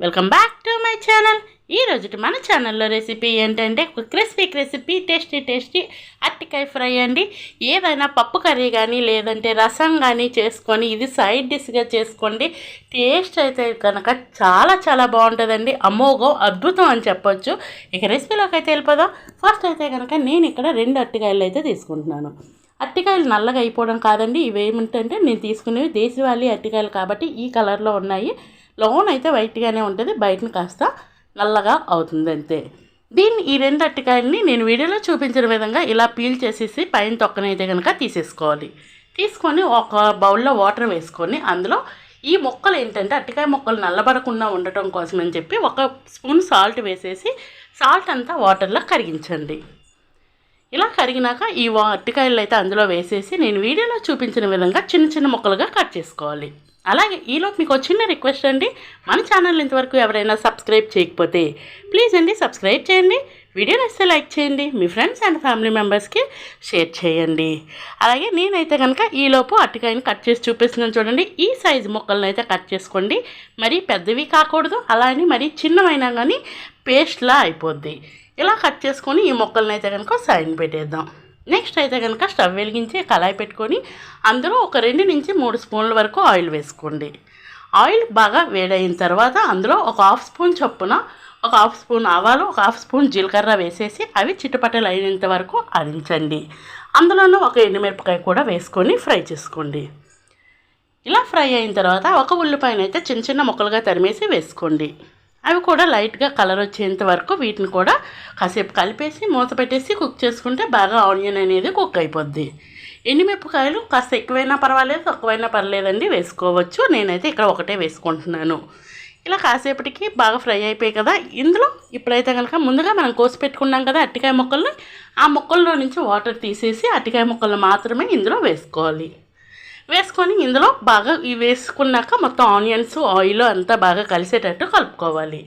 Welcome back to my channel ఈ రోజు మన ఛానల్లో రెసిపీ ఏంటంటే క్రిస్పీ రెసిపీ టేస్టీ టేస్టీ అట్టికాయ ఫ్రై అండి. ఏదైనా పప్పు కర్రీ కానీ లేదంటే రసం కానీ చేసుకొని ఇది సైడ్ డిష్గా చేసుకోండి. టేస్ట్ అయితే కనుక చాలా చాలా బాగుంటుందండి. అమోఘం అద్భుతం అని చెప్పొచ్చు. ఇక రెసిపీలోకి అయితే వెళ్ళిపోదాం. ఫస్ట్ అయితే కనుక నేను ఇక్కడ రెండు అట్టికాయలు అయితే తీసుకుంటున్నాను. అట్టికాయలు నల్లగా అయిపోవడం కాదండి. ఇవి ఏమిటంటే నేను తీసుకునేవి దేశవాళీ అట్టికాయలు కాబట్టి ఈ కలర్లో ఉన్నాయి. లోన్ అయితే వైట్గానే ఉంటుంది బయటని కాస్త నల్లగా అవుతుంది అంతే. దీన్ని ఈ రెండు అట్టికాయలని నేను వీడియోలో చూపించిన విధంగా ఇలా పీల్ చేసేసి పైన తొక్కనైతే కనుక తీసేసుకోవాలి. తీసుకొని ఒక బౌల్లో వాటర్ వేసుకొని అందులో ఈ మొక్కలు ఏంటంటే అరటికాయ మొక్కలు నల్లబడకుండా ఉండటం కోసం అని చెప్పి ఒక స్పూన్ సాల్ట్ వేసేసి సాల్ట్ అంతా వాటర్లో కరిగించండి. ఇలా కరిగినాక ఈ అరటికాయలు అయితే అందులో వేసేసి నేను వీడియోలో చూపించిన విధంగా చిన్న చిన్న ముక్కలుగా కట్ చేసుకోవాలి. అలాగే ఈలోపు మీకు చిన్న రిక్వెస్ట్ అండి. మన ఛానల్ ఇంతవరకు ఎవరైనా సబ్స్క్రైబ్ చేయకపోతే ప్లీజ్ అండి సబ్స్క్రైబ్ చేయండి. వీడియో నచ్చితే లైక్ చేయండి. మీ ఫ్రెండ్స్ అండ్ ఫ్యామిలీ మెంబర్స్కి షేర్ చేయండి. అలాగే నేనైతే కనుక ఈలోపు అరటికాయని కట్ చేసి చూపిస్తున్నాను చూడండి. ఈ సైజు ముక్కలను అయితే కట్ చేసుకోండి. మరీ పెద్దవి కాకూడదు. అలా అని మరీ చిన్నవైనా కానీ పేస్ట్లా అయిపోద్ది. ఇలా కట్ చేసుకొని ఈ మొక్కలను అయితే కనుక సైన్ పెట్టేద్దాం. నెక్స్ట్ అయితే కనుక స్టవ్ వెలిగించి కళాయి పెట్టుకొని అందులో ఒక రెండు నుంచి మూడు స్పూన్ల వరకు ఆయిల్ వేసుకోండి. ఆయిల్ బాగా వేడైన తర్వాత అందులో ఒక హాఫ్ స్పూన్ చొప్పున ఒక హాఫ్ స్పూన్ ఆవాలు ఒక హాఫ్ స్పూన్ జీలకర్ర వేసేసి అవి చిట్టుపట్టలు అయినంత వరకు అరించండి అందులోనూ ఒక ఎండుమిరపకాయ కూడా వేసుకొని ఫ్రై చేసుకోండి. ఇలా ఫ్రై అయిన తర్వాత ఒక ఉల్లిపాయనైతే చిన్న చిన్న ముక్కలుగా తరిమేసి వేసుకోండి. అవి కూడా లైట్గా కలర్ వచ్చేంత వరకు వీటిని కూడా కాసేపు కలిపేసి మూత పెట్టేసి కుక్ చేసుకుంటే బాగా ఆనియన్ అనేది కుక్ అయిపోద్ది. ఎండిమిరపకాయలు కాస్త ఎక్కువైనా పర్వాలేదు తక్కువైనా పర్లేదండి. వేసుకోవచ్చు. నేనైతే ఇక్కడ ఒకటే వేసుకుంటున్నాను. ఇలా కాసేపటికి బాగా ఫ్రై అయిపోయాయి కదా. ఇందులో ఇప్పుడైతే కనుక ముందుగా మనం కోసి పెట్టుకున్నాం కదా అట్టికాయ ముక్కల్ని ఆ ముక్కల్లో నుంచి వాటర్ తీసేసి అట్టికాయ ముక్కలు మాత్రమే ఇందులో వేసుకోవాలి. వేసుకొని ఇందులో బాగా ఇవి వేసుకున్నాక మొత్తం ఆనియన్స్ ఆయిల్ అంతా బాగా కలిసేటట్టు కలుపుకోవాలి.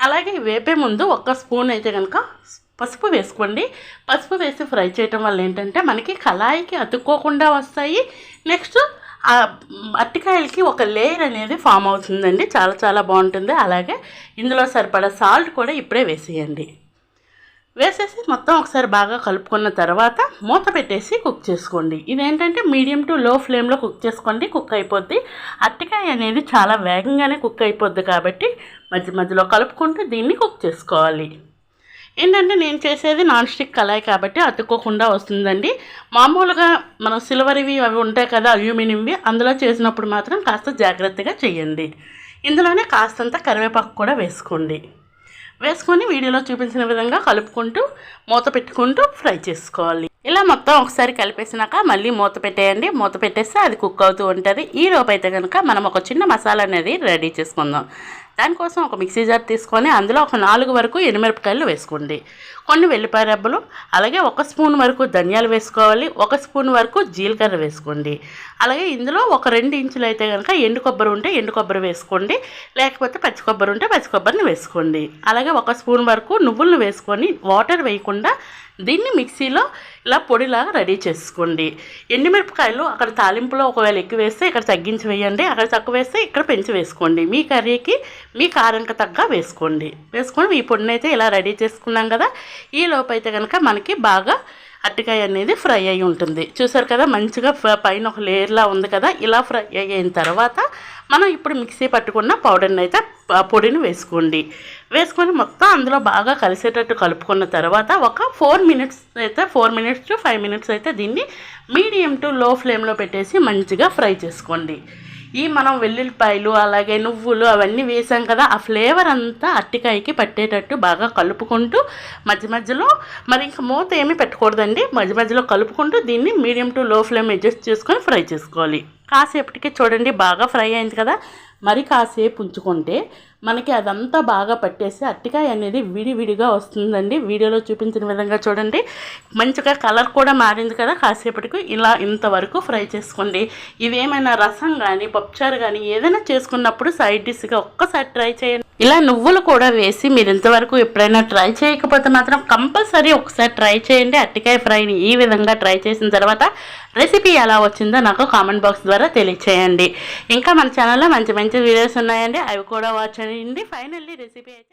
అలాగే వేపే ముందు ఒక్క స్పూన్ అయితే కనుక పసుపు వేసుకోండి. పసుపు వేసి ఫ్రై చేయటం వల్ల ఏంటంటే మనకి కళాయికి అతుక్కోకుండా వస్తాయి. నెక్స్ట్ అరటికాయలకి అట్టికాయలకి ఒక లేయర్ అనేది ఫామ్ అవుతుందండి. చాలా చాలా బాగుంటుంది. అలాగే ఇందులో సరిపడా సాల్ట్ కూడా ఇప్పుడే వేసేయండి. వేసేసి మొత్తం ఒకసారి బాగా కలుపుకున్న తర్వాత మూత పెట్టేసి కుక్ చేసుకోండి. ఇదేంటంటే మీడియం టు లో ఫ్లేమ్లో కుక్ చేసుకోండి. కుక్ అయిపోద్ది. అరటికాయ అనేది చాలా వేగంగానే కుక్ అయిపోద్ది కాబట్టి మధ్య మధ్యలో కలుపుకుంటూ దీన్ని కుక్ చేసుకోవాలి. ఏంటంటే నేను చేసేది నాన్ స్టిక్ కళాయి కాబట్టి అతుక్కోకుండా వస్తుందండి. మామూలుగా మనం సిల్వర్వి అవి ఉంటాయి కదా అల్యూమినియంవి అందులో చేసినప్పుడు మాత్రం కాస్త జాగ్రత్తగా చేయండి. ఇందులోనే కాస్తంత కరివేపాకు కూడా వేసుకోండి. వేసుకొని వీడియోలో చూపించిన విధంగా కలుపుకుంటూ మూత పెట్టుకుంటూ ఫ్రై చేసుకోవాలి. ఇలా మొత్తం ఒకసారి కలిపేసినాక మళ్ళీ మూత పెట్టేయండి. మూత పెట్టేస్తే అది కుక్ అవుతూ ఉంటుంది. ఈ లోపు అయితే కనుక మనం ఒక చిన్న మసాలా అనేది రెడీ చేసుకుందాం. దానికోసం ఒక మిక్సీ జార్ తీసుకొని అందులో ఒక నాలుగు వరకు ఎనిమిరపకాయలు వేసుకోండి. కొన్ని వెల్లిపాయ రెబ్బలు అలాగే ఒక స్పూన్ వరకు ధనియాలు వేసుకోవాలి ఒక స్పూన్ వరకు జీలకర్ర వేసుకోండి. అలాగే ఇందులో ఒక రెండు ఇంచులు అయితే కనుక ఎండు కొబ్బరి ఉంటే ఎండు కొబ్బరి వేసుకోండి. లేకపోతే పచ్చి కొబ్బరి ఉంటే పచ్చి కొబ్బరిని వేసుకోండి. అలాగే ఒక స్పూన్ వరకు నువ్వులను వేసుకొని వాటర్ వేయకుండా దీన్ని మిక్సీలో ఇలా పొడిలాగా రెడీ చేసుకోండి. ఎండుమిరపకాయలు అక్కడ తాలింపులో ఒకవేళ ఎక్కువ వేస్తే ఇక్కడ తగ్గించి వేయండి. అక్కడ తక్కువ వేస్తే ఇక్కడ పెంచి వేసుకోండి. మీ కర్రీకి మీ కారంకి తగ్గ వేసుకోండి. వేసుకొని ఈ పొడిని అయితే ఇలా రెడీ చేసుకున్నాం కదా. ఈ లోపు అయితే కనుక మనకి బాగా అరటికాయ అనేది ఫ్రై అయి ఉంటుంది. చూసారు కదా మంచిగా పైన ఒక లేయర్లా ఉంది కదా ఇలా ఫ్రై అయిన తర్వాత మనం ఇప్పుడు మిక్సీ పట్టుకున్న పౌడర్ని అయితే పొడిని వేసుకోండి. వేసుకొని మొత్తం అందులో బాగా కలిసేటట్టు కలుపుకున్న తర్వాత ఒక ఫోర్ మినిట్స్ అయితే four minutes to five minutes అయితే దీన్ని మీడియం టు లో ఫ్లేమ్లో పెట్టేసి మంచిగా ఫ్రై చేసుకోండి. ఈ మనం వెల్లుల్లిపాయలు అలాగే నువ్వులు అవన్నీ వేసాం కదా ఆ ఫ్లేవర్ అంతా అట్టికాయకి పట్టేటట్టు బాగా కలుపుకుంటూ మధ్య మధ్యలో మరి ఇంకా మూత ఏమీ పెట్టకూడదండి. మధ్య మధ్యలో కలుపుకుంటూ దీన్ని medium to low flame adjust చేసుకొని ఫ్రై చేసుకోవాలి. కాసేపటికి చూడండి బాగా ఫ్రై అయింది కదా. మరి కాసేపు ఉంచుకుంటే మనకి అదంతా బాగా పట్టేసి అట్టికాయ అనేది విడివిడిగా వస్తుందండి. వీడియోలో చూపించిన విధంగా చూడండి. మంచిగా కలర్ కూడా మారింది కదా. కాసేపటికి ఇలా ఇంతవరకు ఫ్రై చేసుకోండి. ఇవేమైనా రసం కానీ పప్పుచారు కానీ ఏదైనా చేసుకున్నప్పుడు సైడ్ డిష్గా ఒక్కసారి ట్రై చేయండి. ఇలా నువ్వులు కూడా వేసి మీరు ఇంతవరకు ఎప్పుడైనా ట్రై చేయకపోతే మాత్రం కంపల్సరీ ఒకసారి ట్రై చేయండి. అట్టికాయ ఫ్రైని ఈ విధంగా ట్రై చేసిన తర్వాత రెసిపీ ఎలా వచ్చిందో నాకు కామెంట్ బాక్స్ ద్వారా తెలియచేయండి. ఇంకా మన ఛానల్లో మంచి మంచి వీడియోస్ ఉన్నాయండి. అవి కూడా వాచ్ చేయండి. ఫైనల్లీ రెసిపీ అయితే